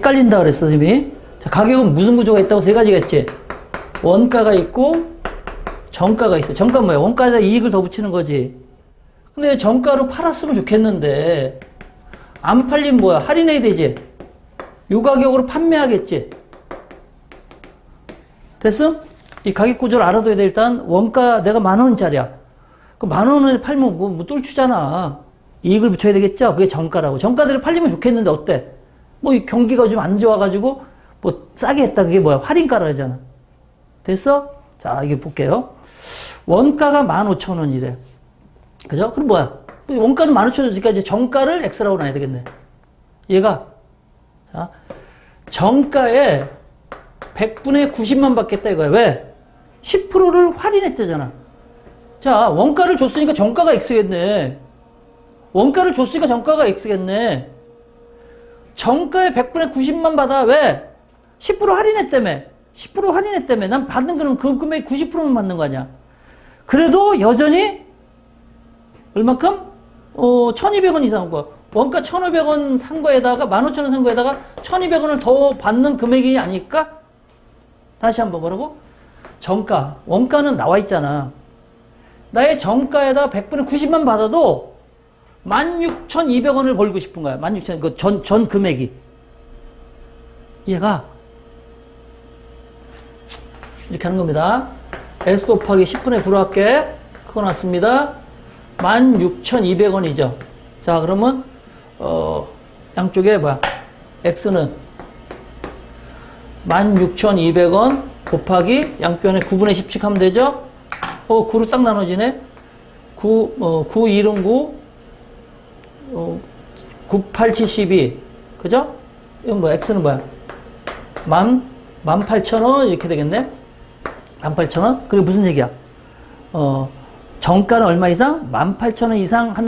헷갈린다 그랬어, 선생님이. 자, 가격은 무슨 구조가 있다고 세 가지가 있지. 원가가 있고, 정가가 있어. 정가 뭐야? 원가에다 이익을 더 붙이는 거지. 근데 정가로 팔았으면 좋겠는데, 안 팔리면 뭐야? 할인해야 되지. 요 가격으로 판매하겠지. 됐음? 이 가격 구조를 알아둬야 돼. 일단, 원가 내가 만 원짜리야. 그 만 원을 팔면 뭐, 뭐 똘추잖아. 이익을 붙여야 되겠죠? 그게 정가라고. 정가대로 팔리면 좋겠는데 어때? 뭐이 경기가 좀 안 좋아가지고 뭐 싸게 했다. 그게 뭐야? 할인가라 하잖아. 됐어? 자, 이게 볼게요. 원가가 15,000원이래. 그죠? 그럼 뭐야? 원가는 15,000원이니까 이제 정가를 X라고 놔야 되겠네. 얘가. 자, 정가에 100분의 90만 받겠다 이거야. 왜? 10%를 할인했대잖아. 자, 원가를 줬으니까 정가가 X겠네. 원가를 줬으니까 정가가 X겠네. 정가에 100분의 90만 받아. 왜? 10% 할인했다며. 10% 할인했다며. 난 받는 거는 그 금액 90%만 받는 거 아니야. 그래도 여전히 얼마큼? 어, 1200원 이상 한 거. 원가 1500원 산 거에다가 15,000원 산 거에다가 1200원을 더 받는 금액이 아닐까? 다시 한번 뭐라고? 정가. 원가는 나와 있잖아. 나의 정가에다 100분의 90만 받아도 16,200원을 벌고 싶은 거야. 16,000, 그 전, 전 금액이. 얘가 이렇게 하는 겁니다. S 곱하기 10분의 9로 할게. 그거 났습니다. 16,200원이죠. 자, 그러면, 어, 양쪽에 뭐야? X는 16,200원 곱하기 양변에 9분의 10씩 하면 되죠? 어, 9로 딱 나눠지네? 9, 어, 9, 1은 9, 어, 9, 8, 72. 그죠? 이건 뭐야? X는 뭐야? 만, 18,000원 이렇게 되겠네? 18,000원? 그게 무슨 얘기야? 어, 정가는 얼마 이상? 18,000원 이상 한